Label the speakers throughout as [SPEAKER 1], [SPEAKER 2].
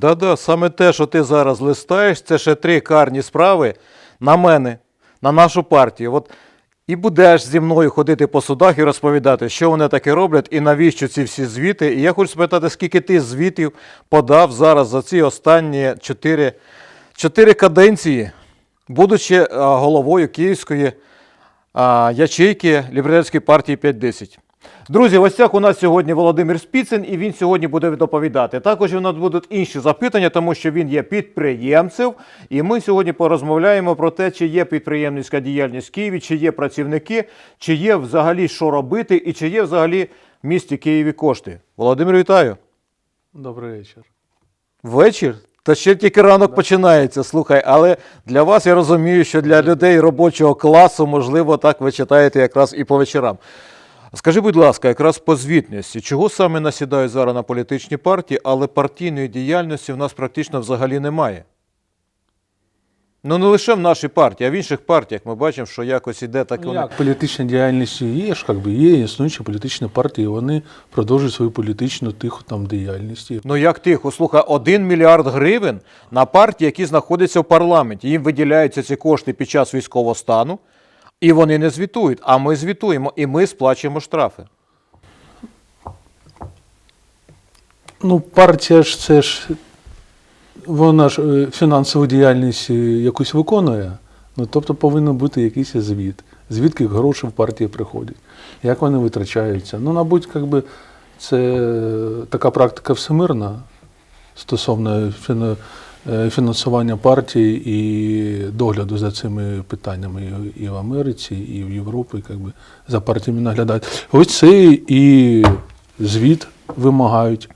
[SPEAKER 1] Да-да, саме те, що ти зараз листаєш, це ще три карні справи на мене, на нашу партію. От і будеш зі мною ходити по судах і розповідати, що вони таке роблять і навіщо ці всі звіти. І я хочу спитати, скільки ти звітів подав зараз за ці останні чотири, чотири каденції, будучи головою Київської а, ячейки Ліберальської партії 5-10. Друзі, в гостях у нас сьогодні Володимир Спіцин, і він сьогодні буде доповідати. Також у нас будуть інші запитання, тому що він є підприємцем. І ми сьогодні порозмовляємо про те, чи є підприємницька діяльність в Києві, чи є працівники, чи є взагалі що робити, і чи є взагалі в місті Києві кошти. Володимир, вітаю.
[SPEAKER 2] Добрий вечір.
[SPEAKER 1] Вечір? Та ще тільки ранок починається. Слухай, але для вас я розумію, що для людей робочого класу, можливо, так ви читаєте якраз і по вечорам. Скажи, будь ласка, якраз по звітності, чого саме насідають зараз на політичні партії, але партійної діяльності в нас практично взагалі немає? Ну, не лише в нашій партії, а в інших партіях ми бачимо, що якось іде так.
[SPEAKER 2] Ну,
[SPEAKER 1] вони-
[SPEAKER 2] як політична діяльність є ж, якби є існуючі політичні партії, вони продовжують свою політичну тиху там діяльність.
[SPEAKER 1] Ну як тихо, слухай, один мільярд гривень на партії, які знаходяться в парламенті. Їм виділяються ці кошти під час військового стану, і вони не звітують. А ми звітуємо, і ми сплачуємо штрафи.
[SPEAKER 2] Ну, партія ж це ж вона ж е, фінансову діяльність е, якусь виконує. Ну, тобто повинен бути якийсь звіт. Звідки гроші в партії приходять, як вони витрачаються. Ну, мабуть, якби це така практика всемирна стосовно е, фінансування партії і догляду за цими питаннями і- в Америці, і в Європі, якби за партіями наглядають. Ось це і звіт вимагають.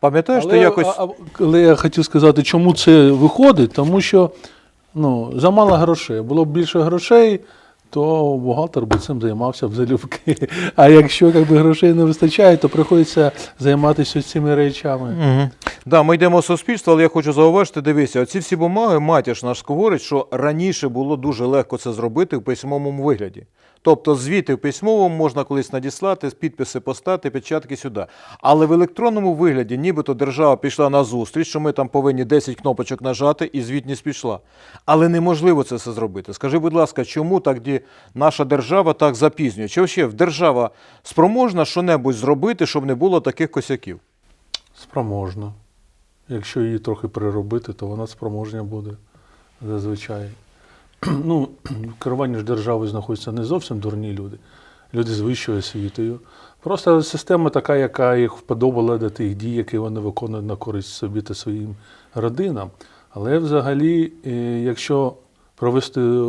[SPEAKER 1] Пам'ятаєш, ти якось.
[SPEAKER 2] а- але я хотів сказати, чому це виходить, тому що ну, замало грошей. Було б більше грошей, то бухгалтер би цим займався в залюбки. А якщо якби, грошей не вистачає, то приходиться займатися цими речами.
[SPEAKER 1] Угу. Да, ми йдемо в суспільство, але я хочу зауважити, дивися, оці всі бумаги, матіш наш говорить, що раніше було дуже легко це зробити в письмовому вигляді. Тобто звіти в письмовому можна колись надіслати, підписи постати, печатки сюди. Але в електронному вигляді, нібито держава пішла на зустріч, що ми там повинні 10 кнопочок нажати, і звітність пішла. Але неможливо це все зробити. Скажи, будь ласка, чому так наша держава так запізнює? Чи взагалі держава спроможна що-небудь зробити, щоб не було таких косяків?
[SPEAKER 2] Спроможна. Якщо її трохи переробити, то вона спроможня буде зазвичай. Ну, в керуванні ж держави знаходяться не зовсім дурні люди, люди з вищою освітою. Просто система така, яка їх вподобала до тих дій, які вони виконують на користь собі та своїм родинам. Але взагалі, е, якщо провести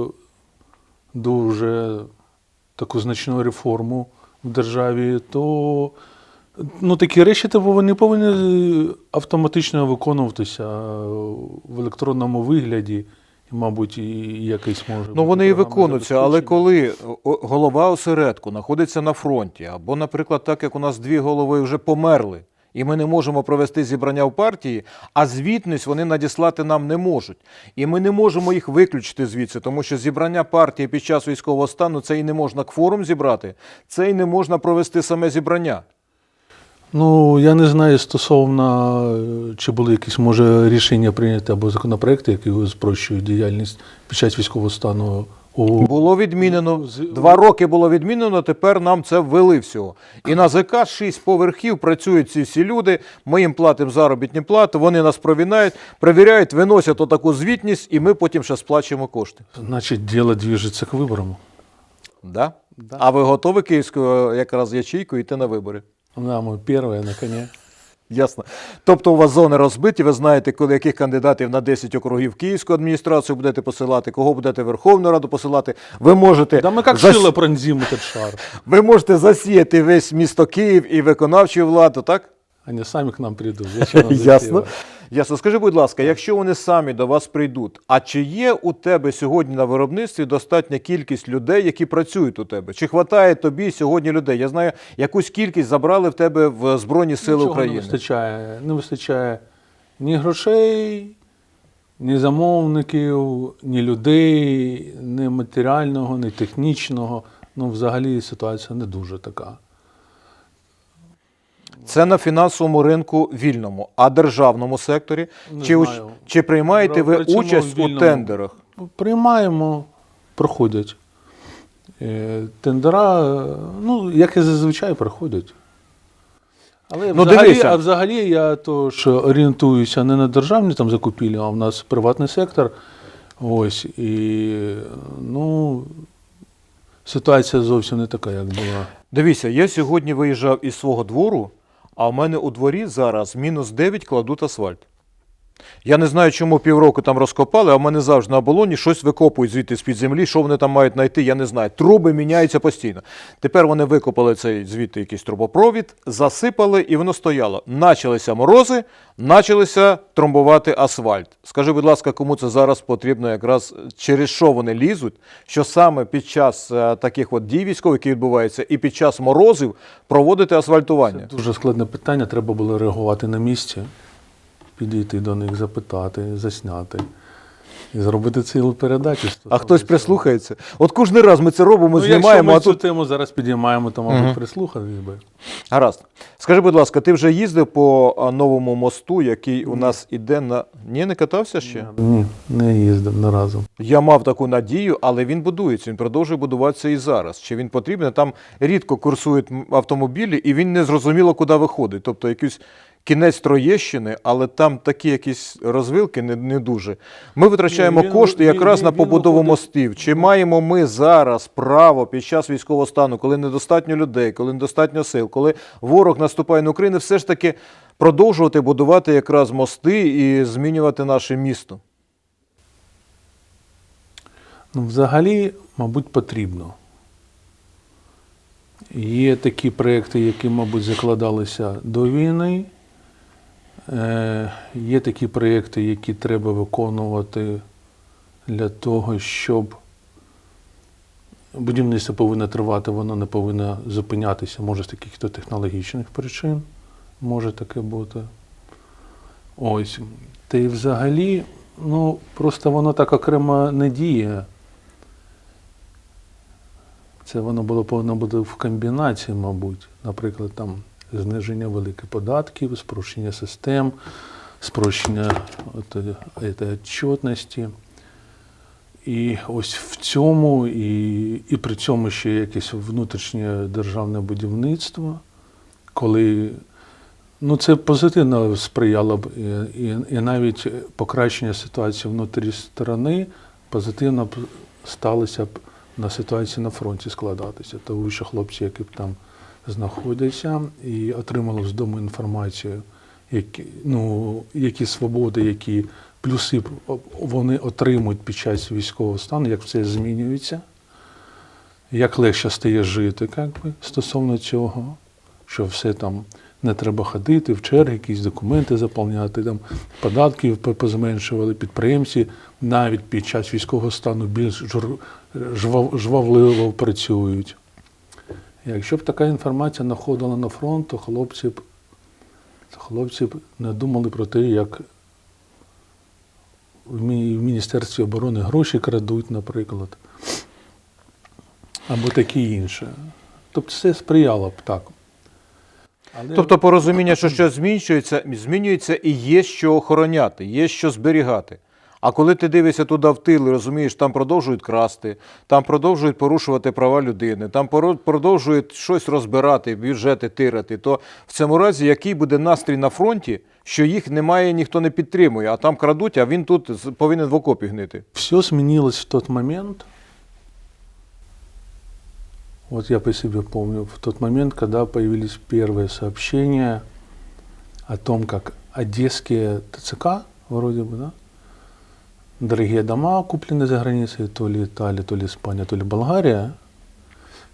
[SPEAKER 2] дуже таку значну реформу в державі, то ну, такі речі типу, вони повинні автоматично виконуватися в електронному вигляді. Мабуть, і якийсь може.
[SPEAKER 1] Ну, вони і виконуються, але коли голова осередку знаходиться на фронті, або, наприклад, так як у нас дві голови вже померли, і ми не можемо провести зібрання в партії, а звітність вони надіслати нам не можуть. І ми не можемо їх виключити звідси, тому що зібрання партії під час військового стану це і не можна кворум зібрати, це і не можна провести саме зібрання.
[SPEAKER 2] Ну, я не знаю стосовно, е, чи були якісь, може, рішення прийняті або законопроекти, які спрощують діяльність під час військового стану у
[SPEAKER 1] Було відмінено два роки було відмінено. Тепер нам це ввели всього. І на ЗК шість поверхів працюють ці всі люди. Ми їм платимо заробітні плати. Вони нас провінають, перевіряють, виносять отаку звітність, і ми потім ще сплачуємо кошти.
[SPEAKER 2] Значить, діло двіжиться к виборам.
[SPEAKER 1] Да? А ви готові київською якраз ячейкою йти на вибори?
[SPEAKER 2] Да, ми перші на коні.
[SPEAKER 1] Ясно. Тобто у вас зони розбиті, ви знаєте, коли яких кандидатів на 10 округів Київську адміністрацію будете посилати, кого будете Верховну Раду посилати. Ви можете
[SPEAKER 2] Да ми як
[SPEAKER 1] зас-
[SPEAKER 2] шило пронзимо цей шар.
[SPEAKER 1] Ви можете засіяти весь місто Київ і виконавчу владу, так?
[SPEAKER 2] Вони самі к нам прийдуть.
[SPEAKER 1] Ясно. Ясно. Скажи, будь ласка, якщо вони самі до вас прийдуть, а чи є у тебе сьогодні на виробництві достатня кількість людей, які працюють у тебе? Чи вистачає тобі сьогодні людей? Я знаю, якусь кількість забрали в тебе в Збройні Сили
[SPEAKER 2] Нічого
[SPEAKER 1] України.
[SPEAKER 2] Не вистачає. Не вистачає ні грошей, ні замовників, ні людей, ні матеріального, ні технічного. Ну, взагалі ситуація не дуже така.
[SPEAKER 1] Це на фінансовому ринку вільному, а державному секторі.
[SPEAKER 2] Не
[SPEAKER 1] Чи, уч- чи приймаєте ви
[SPEAKER 2] Працюємо
[SPEAKER 1] участь у
[SPEAKER 2] вільному.
[SPEAKER 1] тендерах?
[SPEAKER 2] Приймаємо, проходять. Е, Тендера, е, ну, як і зазвичай, проходять. Але
[SPEAKER 1] Ну,
[SPEAKER 2] взагалі,
[SPEAKER 1] дивися.
[SPEAKER 2] а взагалі я то ж орієнтуюся не на державні там закупівлі, а в нас приватний сектор. Ось. І ну, ситуація зовсім не така, як була.
[SPEAKER 1] Дивіться, я сьогодні виїжджав із свого двору, а в мене у дворі зараз мінус 9 кладуть асфальт. Я не знаю, чому півроку там розкопали, а в мене завжди на оболоні щось викопують звідти з-під землі. Що вони там мають знайти, я не знаю. Труби міняються постійно. Тепер вони викопали цей звідти якийсь трубопровід, засипали і воно стояло. Началися морози, почалися тромбувати асфальт. Скажи, будь ласка, кому це зараз потрібно, якраз через що вони лізуть, що саме під час е, таких от дій військових, які відбуваються, і під час морозів проводити асфальтування?
[SPEAKER 2] Дуже складне питання, треба було реагувати на місці, підійти до них, запитати, засняти і зробити цілу передачу.
[SPEAKER 1] А хтось прислухається. От кожен раз ми це робимо,
[SPEAKER 2] Ну,
[SPEAKER 1] знімаємо,
[SPEAKER 2] якщо ми
[SPEAKER 1] а
[SPEAKER 2] цю
[SPEAKER 1] тут
[SPEAKER 2] тему зараз підіймаємо, то, мабуть,
[SPEAKER 1] Мгм.
[SPEAKER 2] прислухались би.
[SPEAKER 1] гаразд. Скажи, будь ласка, ти вже їздив по новому мосту, який у нас іде на. Ні, не катався ще?
[SPEAKER 2] Ні, не їздив не разу.
[SPEAKER 1] Я мав таку надію, але він будується. Він продовжує будуватися і зараз. Чи він потрібен? Там рідко курсують автомобілі, і він не зрозуміло, куди виходить. Тобто якийсь кінець Троєщини, але там такі якісь розвилки не, не дуже. Ми витрачаємо
[SPEAKER 2] він-
[SPEAKER 1] кошти
[SPEAKER 2] він-
[SPEAKER 1] якраз
[SPEAKER 2] він-
[SPEAKER 1] на побудову
[SPEAKER 2] виходить-
[SPEAKER 1] мостів. Чи маємо ми зараз право під час військового стану, коли недостатньо людей, коли недостатньо сил, коли ворог наступає на Україну, все ж таки продовжувати будувати якраз мости і змінювати наше місто?
[SPEAKER 2] Ну, взагалі, мабуть, потрібно. Є такі проекти, які, мабуть, закладалися до війни. Е, є такі проекти, які треба виконувати для того, щоб будівництво повинно тривати, воно не повинно зупинятися, може з таких то технологічних причин, може таке бути. Ось. Та й взагалі, ну, просто воно так окремо не діє. Це воно було повинно бути в комбінації, мабуть. Наприклад, там зниження великих податків, спрощення систем, спрощення е, е, отчетності. І ось в цьому, і, і при цьому ще якесь внутрішнє державне будівництво, коли ну, це позитивно сприяло б і, і, і навіть покращення ситуації внутрі сторони позитивно б сталося б на ситуації на фронті складатися. Тому що хлопці, які б там знаходяться і отримали з дому інформацію, які, ну, які свободи, які плюси вони отримують під час військового стану, як все змінюється, як легше стає жити, як би, стосовно цього, що все там не треба ходити в черги, якісь документи заповняти, там податки позменшували, підприємці навіть під час військового стану більш жур- жвавливо працюють. Якщо б така інформація находила на фронт, то хлопці б, хлопці б не думали про те, як в Міністерстві оборони гроші крадуть, наприклад, або таке інше. Тобто це сприяло б так. Але
[SPEAKER 1] Тобто порозуміння, що щось змінюється, змінюється і є що охороняти, є що зберігати. А коли ти дивишся туди в тил розумієш, там продовжують красти, там продовжують порушувати права людини, там продовжують щось розбирати, бюджети тирати, то в цьому разі який буде настрій на фронті, що їх немає, ніхто не підтримує, а там крадуть, а він тут повинен в окопі гнити.
[SPEAKER 2] Все сменилось в тот момент, вот я по себе помню, в тот момент, когда появились первые сообщения о том, как одесские ТЦК, вроде бы, да, дорогие дома, купленные за границей, то ли Италия, то ли Испания, то ли Болгария.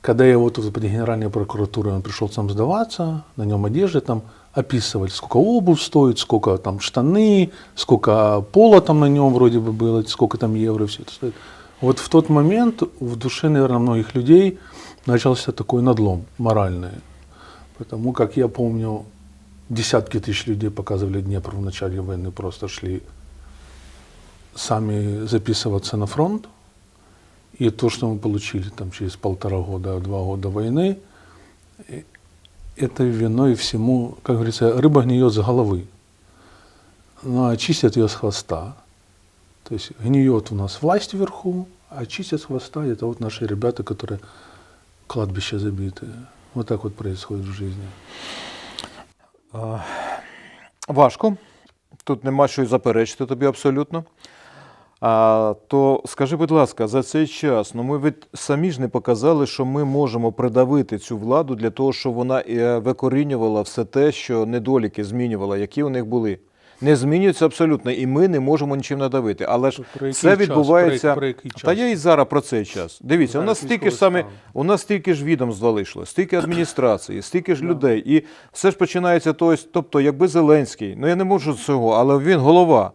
[SPEAKER 2] Когда я вот тут под Генеральной прокуратурой, он пришел сам сдаваться, на нем одежды там описывали, сколько обувь стоит, сколько там штаны, сколько пола там на нем вроде бы было, сколько там евро все это стоит. Вот в тот момент в душе, наверное, многих людей начался такой надлом моральный. Потому как я помню, десятки тысяч людей показывали Днепр в начале войны, просто шли сами записываться на фронт. И то, что мы получили там через полтора года, два года войны, и этой виной всему, как говорится, рыба гниет с головы. Ну, а чистят ее с хвоста. То есть гниет у нас власть вверху, а чистят с хвоста это вот наши ребята, которые кладбище забитые. Вот так вот происходит в жизни.
[SPEAKER 1] Важко. Тут нема що й заперечити тобі абсолютно. А, то скажи, будь ласка, за цей час, ну ми від самі ж не показали, що ми можемо придавити цю владу для того, щоб вона е, викорінювала все те, що недоліки змінювала, які у них були. Не змінюється абсолютно, і ми не можемо нічим надавити. Але ж
[SPEAKER 2] Про час?
[SPEAKER 1] відбувається.
[SPEAKER 2] Про- про який час?
[SPEAKER 1] Та я і зараз про цей час. Дивіться, у нас стільки ж саме, у нас стільки ж відомств залишилось, стільки адміністрації, стільки ж людей. І все ж починається то, тобто, якби Зеленський, ну я не можу цього, але він голова.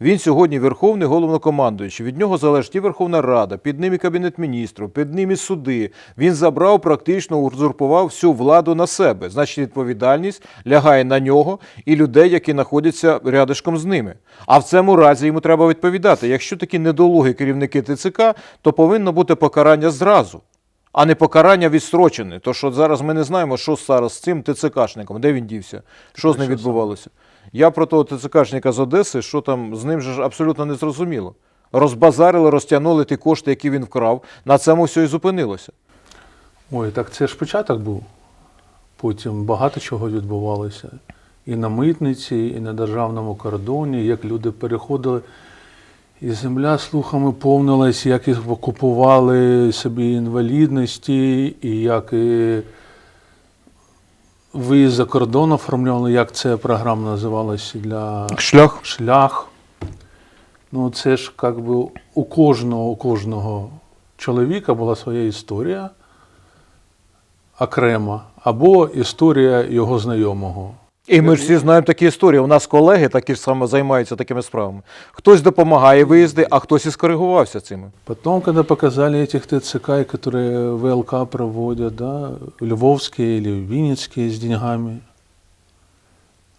[SPEAKER 1] Він сьогодні верховний головнокомандуючий. Від нього залежить і Верховна Рада, під ним і Кабінет міністрів, під ним і суди. Він забрав, практично узурпував всю владу на себе. Значить, відповідальність лягає на нього і людей, які знаходяться рядишком з ними. А в цьому разі йому треба відповідати. Якщо такі недолугі керівники ТЦК, то повинно бути покарання зразу. А не покарання відстрочене. То що зараз ми не знаємо, що зараз з цим ТЦКшником, де він дівся, що з ним відбувалося. Я про того ТЦКшника з Одеси, що там з ним же ж абсолютно не зрозуміло. Розбазарили, розтягнули ті кошти, які він вкрав. На цьому все і зупинилося.
[SPEAKER 2] Ой, так це ж початок був. Потім багато чого відбувалося. І на митниці, і на державному кордоні, як люди переходили, і земля слухами повнилась, як їх купували собі інвалідності, і як і виїзд за кордон оформлювали, як ця програма називалася для
[SPEAKER 1] Шлях.
[SPEAKER 2] шлях. Ну, це ж як би у кожного, у кожного чоловіка була своя історія окрема, або історія його знайомого.
[SPEAKER 1] І ми ж всі знаємо такі історії. У нас колеги такі ж саме займаються такими справами. Хтось допомагає виїзди, а хтось і скоригувався цими.
[SPEAKER 2] Потом, когда показали этих ТЦК, которые ВЛК проводят, да, львовские или винницкие с деньгами,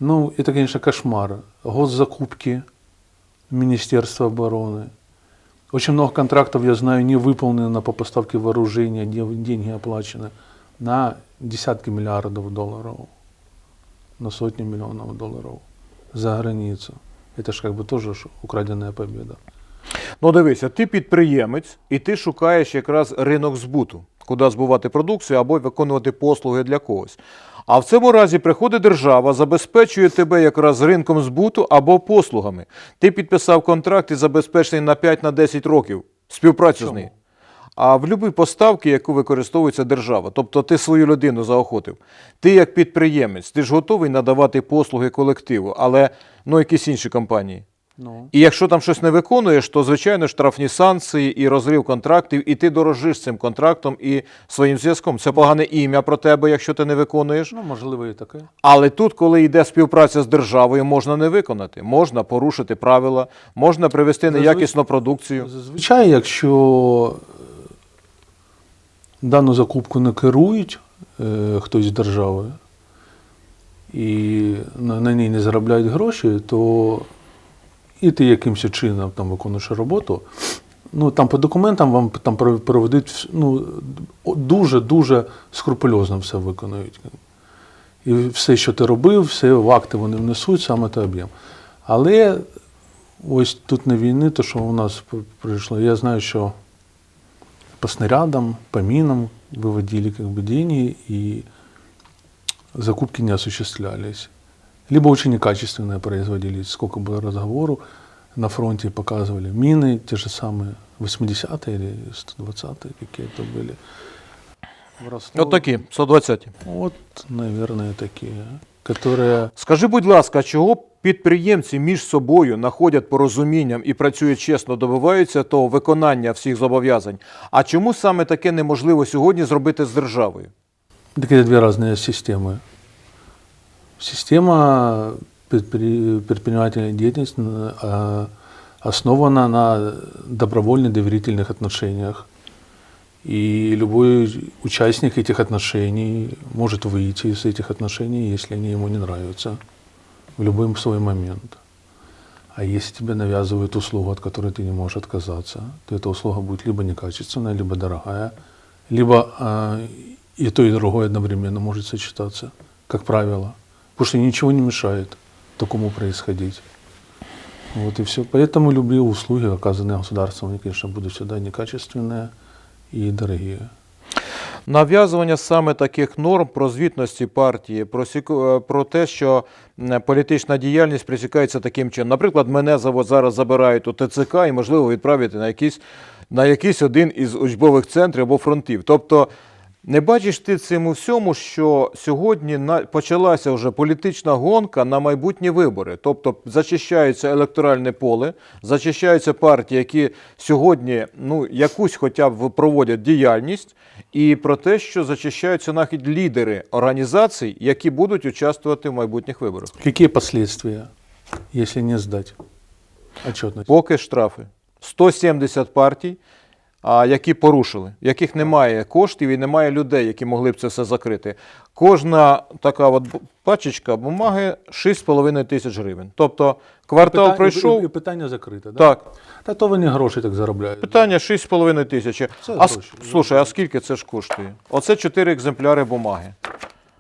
[SPEAKER 2] ну, это, конечно, кошмар. Госзакупки Министерства обороны. Очень много контрактов, я знаю, не выполнено по поставке вооружения, где деньги оплачены на десятки миллиардов долларов, на сотни миллионов долларов за границу. Это же как бы тоже украденная победа.
[SPEAKER 1] Ну дивися, ти підприємець, і ти шукаєш якраз ринок збуту, куди збувати продукцію або виконувати послуги для когось. А в цьому разі приходить держава, забезпечує тебе якраз ринком збуту або послугами. Ти підписав контракт і забезпечений на 5-10 років співпрацю з нею. А в будь-якій поставки, яку використовується держава, тобто ти свою людину заохотив. Ти як підприємець, ти ж готовий надавати послуги колективу, але ну якісь інші компанії.
[SPEAKER 2] Ну.
[SPEAKER 1] І якщо там щось не виконуєш, то звичайно штрафні санкції і розрив контрактів, і ти дорожиш цим контрактом і своїм зв'язком. Це погане ім'я про тебе, якщо ти не виконуєш.
[SPEAKER 2] Ну, можливо, і таке.
[SPEAKER 1] Але тут, коли йде співпраця з державою, можна не виконати, можна порушити правила, можна привезти
[SPEAKER 2] Зазвич-
[SPEAKER 1] неякісну продукцію.
[SPEAKER 2] Зазвичай, якщо дану закупку не керують е, хтось з держави і на, ній не заробляють гроші, то і ти якимось чином там виконуєш роботу. Ну, там по документам вам там проведуть ну, дуже-дуже скрупульозно все виконують. І все, що ти робив, все в акти вони внесуть, саме той об'єм. Але ось тут на війни, то, що у нас прийшло, я знаю, що по снарядам, по минам выводили как бы деньги, и закупки не осуществлялись. Либо очень некачественные производились. Сколько было разговору на фронте, показывали мины, те же самые 80-е или 120-е какие-то были. В Ростове.
[SPEAKER 1] От такі, 120.
[SPEAKER 2] Вот, наверное, такие, которые...
[SPEAKER 1] Скажи, будь ласка, чого підприємці між собою знаходять порозумінням і працюють чесно, добиваються того виконання всіх зобов'язань? А чому саме таке неможливо сьогодні зробити з державою?
[SPEAKER 2] Так это две разные системы. Система предпри- предпринимательной деятельности э, основана на добровольно-доверительных отношениях. И любой участник этих отношений может выйти из этих отношений, если они ему не нравятся, В любой свой момент. А если тебе навязывают услугу, от которой ты не можешь отказаться, то эта услуга будет либо некачественная, либо дорогая, либо э, и то, и другое одновременно может сочетаться, как правило. Потому что ничего не мешает такому происходить. Вот и все. Поэтому любые услуги, оказанные государством, они, конечно, будут всегда некачественные и дорогие.
[SPEAKER 1] Нав'язування саме таких норм про звітності партії, про, е, про те, що політична діяльність присікається таким чином. Наприклад, мене зараз забирають у ТЦК і, можливо, відправити на якийсь, на якийсь один із учбових центрів або фронтів. Тобто, не бачиш ти цьому всьому, що сьогодні почалася вже політична гонка на майбутні вибори. Тобто зачищається електоральне поле, зачищаються партії, які сьогодні ну, якусь хоча б проводять діяльність, і про те, що зачищаються навіть лідери організацій, які будуть участвувати в майбутніх виборах.
[SPEAKER 2] Какие последствия, если не сдать отчетность?
[SPEAKER 1] Поки штрафи. 170 партій, які порушили, в яких немає коштів і немає людей, які могли б це все закрити. Кожна така от пачечка бумаги 6,5 тисяч гривень. Тобто квартал
[SPEAKER 2] Питання-
[SPEAKER 1] пройшов.
[SPEAKER 2] І, і питання закрите, да?
[SPEAKER 1] Так,
[SPEAKER 2] Та то вони гроші так заробляють.
[SPEAKER 1] питання 6,5 тисячі.
[SPEAKER 2] Це
[SPEAKER 1] А
[SPEAKER 2] гроші.
[SPEAKER 1] слушай, а скільки це ж коштує? Оце 4 екземпляри бумаги.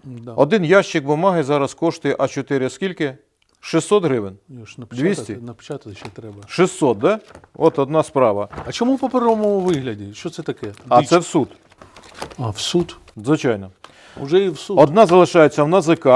[SPEAKER 2] Да.
[SPEAKER 1] Один ящик бумаги зараз коштує А4 скільки? 600 гривень.
[SPEAKER 2] Його ж напечатати,
[SPEAKER 1] 200?
[SPEAKER 2] напечатати ще треба.
[SPEAKER 1] 600, да? От одна справа.
[SPEAKER 2] А чому в паперовому вигляді? Що це таке?
[SPEAKER 1] А це в суд,
[SPEAKER 2] а, в суд.
[SPEAKER 1] звичайно.
[SPEAKER 2] Уже і в суд.
[SPEAKER 1] Одна залишається в НАЗК,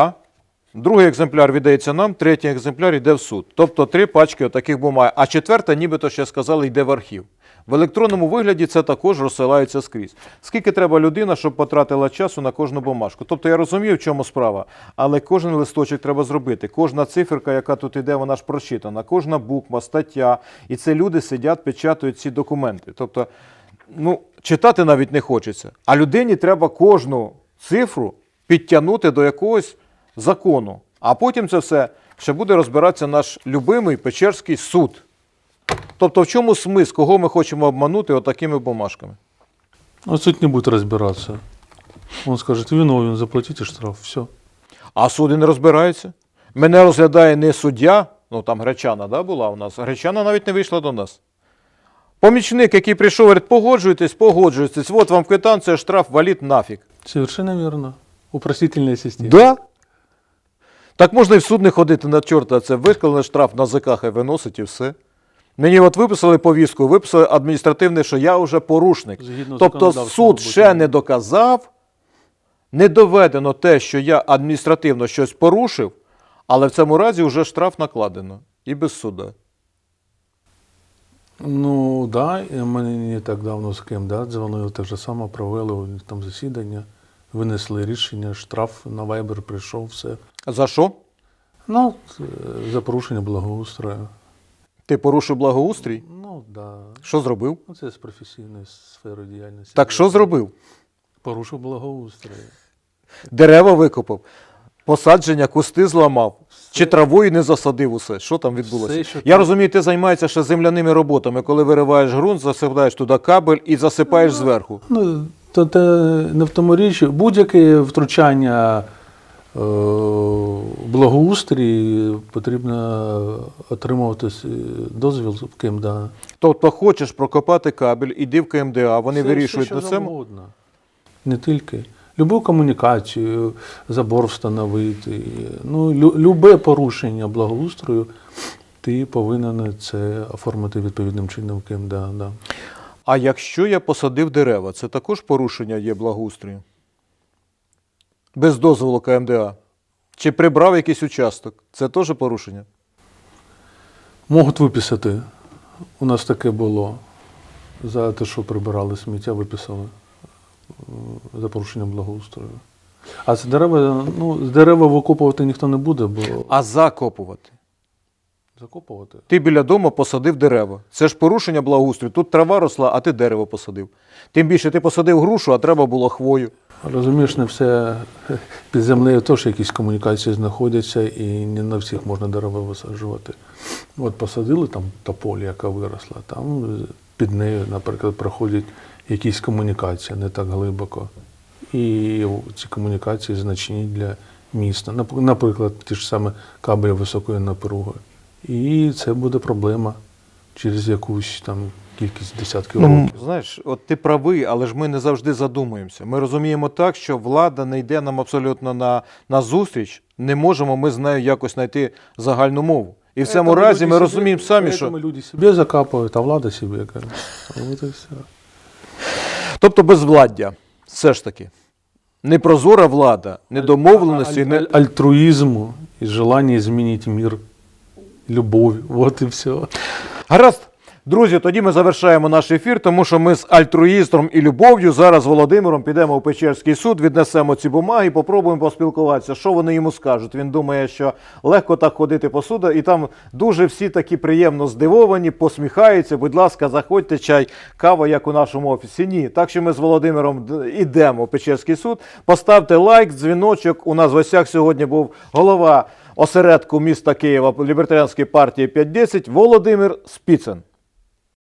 [SPEAKER 1] другий екземпляр віддається нам, третій екземпляр йде в суд. Тобто три пачки таких бумаг. А четверта, нібито ще сказали, йде в архів. В електронному вигляді це також розсилається скрізь. Скільки треба людина, щоб потратила часу на кожну бумажку? Тобто я розумію, в чому справа, але кожен листочок треба зробити. Кожна циферка, яка тут іде, вона ж прочитана, кожна буква, стаття. І це люди сидять, печатають ці документи. Тобто, ну, читати навіть не хочеться. А людині треба кожну цифру підтягнути до якогось закону. А потім це все ще буде розбиратися наш любимий Печерський суд. Тобто, в чому смисл, кого ми хочемо обманути отакими бумажками?
[SPEAKER 2] А суд не буде розбиратися. Он скаже, виновен, заплатите штраф, все.
[SPEAKER 1] А суд не розбирається. Мене розглядає не суддя, ну там Гречана да, була у нас. Гречана навіть не вийшла до нас. Помічник, який прийшов, говорить, погоджуйтесь, погоджуйтесь, от вам квитанція, штраф, валіть нафіг.
[SPEAKER 2] Совершенно верно. Упростительная система.
[SPEAKER 1] Да? Так можна і в суд не ходити на чорта, це виклали штраф на ЗК, хай виносить і все. Мені от виписали повістку, виписали адміністративне, що я вже порушник.
[SPEAKER 2] Згідно
[SPEAKER 1] тобто суд ще не доказав, не доведено те, що я адміністративно щось порушив, але в цьому разі вже штраф накладено і без суда.
[SPEAKER 2] Ну, да, і мене не так давно з ким да, дзвонили, так же само провели у них там засідання, винесли рішення, штраф на Viber прийшов, все.
[SPEAKER 1] За що?
[SPEAKER 2] Ну, е, за порушення благоустрою.
[SPEAKER 1] Ти порушив благоустрій?
[SPEAKER 2] Ну, да.
[SPEAKER 1] Що зробив?
[SPEAKER 2] Ну, це з професійної сфери діяльності.
[SPEAKER 1] Так що зробив?
[SPEAKER 2] Порушив благоустрою.
[SPEAKER 1] Дерева викопав, посадження, кусти зламав. Чи травою не засадив усе? Що там відбулося?
[SPEAKER 2] Все, що
[SPEAKER 1] Я
[SPEAKER 2] там-
[SPEAKER 1] розумію, ти займаєшся ще земляними роботами, коли вириваєш ґрунт, засипаєш туди кабель і засипаєш зверху.
[SPEAKER 2] Ну, то те не в тому річ. Будь-яке втручання благоустрій потрібно отримувати дозвіл в КМДА.
[SPEAKER 1] Тобто хочеш прокопати кабель, іди в КМДА, вони
[SPEAKER 2] Це
[SPEAKER 1] вирішують
[SPEAKER 2] все,
[SPEAKER 1] на
[SPEAKER 2] що
[SPEAKER 1] цьому.
[SPEAKER 2] завгодно. Не тільки. Любу комунікацію, забор встановити. Ну, лю, любе порушення благоустрою, ти повинен це оформити відповідним чином в КМДА. Да.
[SPEAKER 1] А якщо я посадив дерева, це також порушення є благоустрою? Без дозволу КМДА. Чи прибрав якийсь участок? Це теж порушення?
[SPEAKER 2] Можуть виписати. У нас таке було. За те, що прибирали сміття, виписали е, за порушення благоустрою. А з дерева, ну, з дерева викопувати ніхто не буде, бо
[SPEAKER 1] А закопувати?
[SPEAKER 2] закопувати.
[SPEAKER 1] Ти біля дому посадив дерева. Це ж порушення благоустрою. Тут трава росла, а ти дерево посадив. Тим більше ти посадив грушу, а треба було хвою.
[SPEAKER 2] Розумієш, не все під землею теж якісь комунікації знаходяться, і не на всіх можна дерева висаджувати. От посадили там тополі, яка виросла, там під нею, наприклад, проходять якісь комунікації не так глибоко. І ці комунікації значні для міста. Наприклад, ті ж саме кабель високої напруги. І це буде проблема через якусь там кількість десятків
[SPEAKER 1] Ну,
[SPEAKER 2] років.
[SPEAKER 1] знаєш, от ти правий, але ж ми не завжди задумуємося. Ми розуміємо так, що влада не йде нам абсолютно на, на зустріч, не можемо ми з нею якось знайти загальну мову. І в цьому разі ми розуміємо самі, що.
[SPEAKER 2] люди себе закапують, а влада себе. Каже. От і все.
[SPEAKER 1] Тобто безвладдя, все ж таки. Непрозора влада, недомовленості,
[SPEAKER 2] Аль-
[SPEAKER 1] не...
[SPEAKER 2] аль- альтруизму и желание изменить мир любовью. Вот и все.
[SPEAKER 1] Гаразд. Друзі, тоді ми завершаємо наш ефір, тому що ми з альтруїстом і любов'ю зараз з Володимиром підемо у Печерський суд, віднесемо ці бумаги, попробуємо поспілкуватися, що вони йому скажуть. Він думає, що легко так ходити по суду, і там дуже всі такі приємно здивовані, посміхаються. Будь ласка, заходьте чай, кава, як у нашому офісі. Ні. Так що ми з Володимиром ідемо у Печерський суд. Поставте лайк, дзвіночок. У нас в гостях сьогодні був голова осередку міста Києва Лібертаріанської партії 510 Володимир Спіцин.